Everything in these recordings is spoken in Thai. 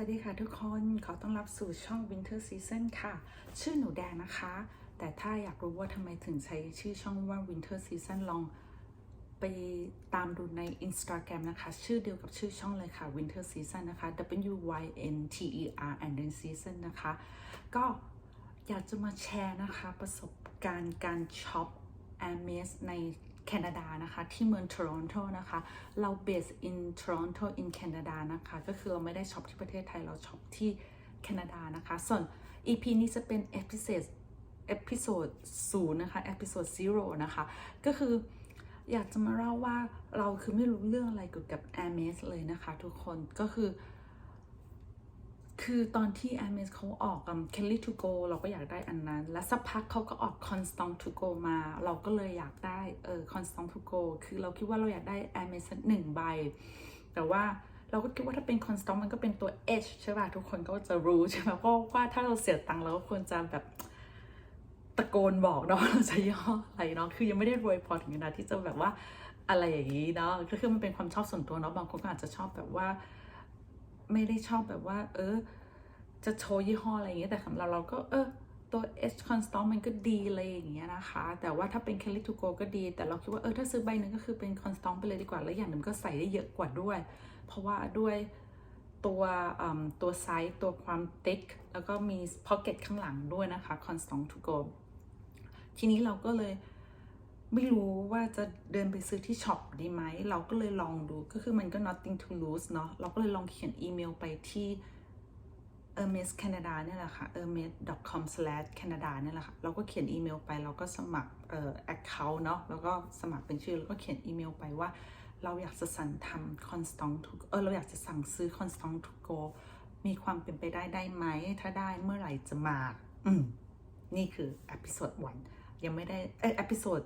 วัสดีค่ะทุกคน ขอต้อนรับสู่ช่อง Winter Season ค่ะ ชื่อหนูแดงนะคะ แต่ถ้าอยากรู้ว่าทำไมถึงใช้ชื่อช่องว่า Winter Season ลองไปตามดูใน Instagram นะคะ ชื่อเดียวกับชื่อช่องเลยค่ะ Winter Season นะคะ W Y N T E R and then Season นะคะ ก็อยากจะมาแชร์นะคะ ประสบการณ์การช็อป a m a z ใน แคนาดานะคะที่เมือง Toronto นะคะเรา base in Toronto in Canada นะคะก็คือเราไม่ได้ช็อปที่ประเทศไทยเราช็อปที่แคนาดานะคะ ส่วน EP นี้จะเป็น episode episode 0นย์นะคะ episode 0นะคะ ก็คืออยากจะมาเล่าว่าเราคือไม่รู้เรื่องอะไรเกี่ยวกับ a m a z เลยนะคะทุกคนก็คือ คือตอนที่ a m a z เขาออก Kelly to go เราก็อยากได้อันนั้น และสักพักเขาก็ออก Constant to go มา เราก็เลยอยากได้เออ Constant to go คือเราคิดว่าเราอยากได้ a m a z สักหนึ่งใบ แต่ว่าเราก็คิดว่าถ้าเป็น Constant มันก็เป็นตัว H ใช่ป่ะ ทุกคนก็จะรู้ใช่ไหมเพราะว่าถ้าเราเสียตังค์เราก็ควรจะแบบตะโกนบอกเนาะเราจะย่ออะไรเนาะคือยังไม่ได้รวยพอถึงขนาดที่จะแบบว่าอะไรอย่างนี้เนาะก็คือมันเป็นความชอบส่วนตัวเนาะบางคนก็อาจจะชอบแบบว่า ไม่ได้ชอบแบบว่า เออ จะโชว์ยี่ห้ออะไรอย่างเงี้ยแต่สำหรับเราก็เออตัว H Constant มันก็ดีเลยอย่างเงี้ยนะคะ แต่ว่าถ้าเป็น Kelly to go ก็ดี แต่เราคิดว่า เออ ถ้าซื้อใบหนึ่งก็คือเป็น Constant ไปเลยดีกว่า แล้วอย่างหนึ่งก็ใส่ได้เยอะกว่าด้วย เพราะว่าด้วยตัวอืมตัวไซส์ตัวความ thick แล้วก็มี pocket ข้างหลังด้วยนะคะ Constant to go ทีนี้เราก็เลย ไม่รู้ว่าจะเดินไปซื้อที่ช็อปดีไหม เราก็เลยลองดู ก็คือมันก็ nothing to lose เนาะ เราก็เลยลองเขียนอีเมลไปที่ Hermes Canada เนี่ยแหละค่ะ hermes.com/canada เนี่ยแหละค่ะ เราก็เขียนอีเมลไป เราก็สมัครเอ่อ account เนาะ แล้วก็สมัครเป็นชื่อ แล้วก็เขียนอีเมลไปว่า เราอยากจะสั่งทำ constant to เออเราอยากจะสั่งซื้อ constant to go มีความเป็นไปได้ได้ไหม ถ้าได้เมื่อไหร่จะมา อืม นี่คืออพิ o d วันยังไม่ได้ เอ้ยอพิ o d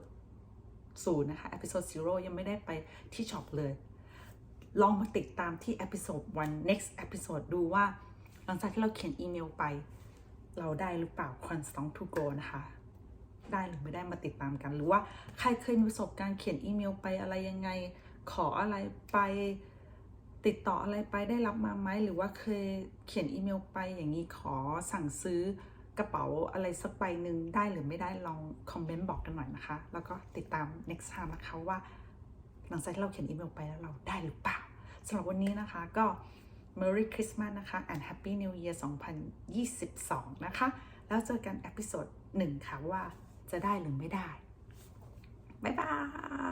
ศูนย์นะคะอพิ o d 0ยังไม่ได้ไปที่ช็อปเลย ลองมาติดตามที่อพิ o d วัน next episode ดูว่า หลังจากที่เราเขียนอีเมลไป เราได้หรือเปล่า constant to go นะคะ ได้หรือไม่ได้มาติดตามกัน หรือว่าใครเคยมีประสบการณ์เขียนอีเมลไปอะไรยังไง ขออะไรไปติดต่ออะไรไปได้รับมาไหมหรือว่าเคยเขียนอีเมลไปอย่างนี้ขอสั่งซื้อ กระเป๋าอะไรสักใบหนึ่งได้หรือไม่ได้ลองคอมเมนต์บอกกันหน่อยนะคะ แล้วก็ติดตาม next time นะคะว่า หลังจากที่เราเขียนอีเมลไปแล้วเราได้หรือเปล่าสำหรับวันนี้นะคะก็ Merry Christmas นะคะ and Happy New Year 2022 นะคะ แล้วเจอกันอพิโซดหนึ่งค่ะว่าจะได้หรือไม่ได้ บ๊ายบาย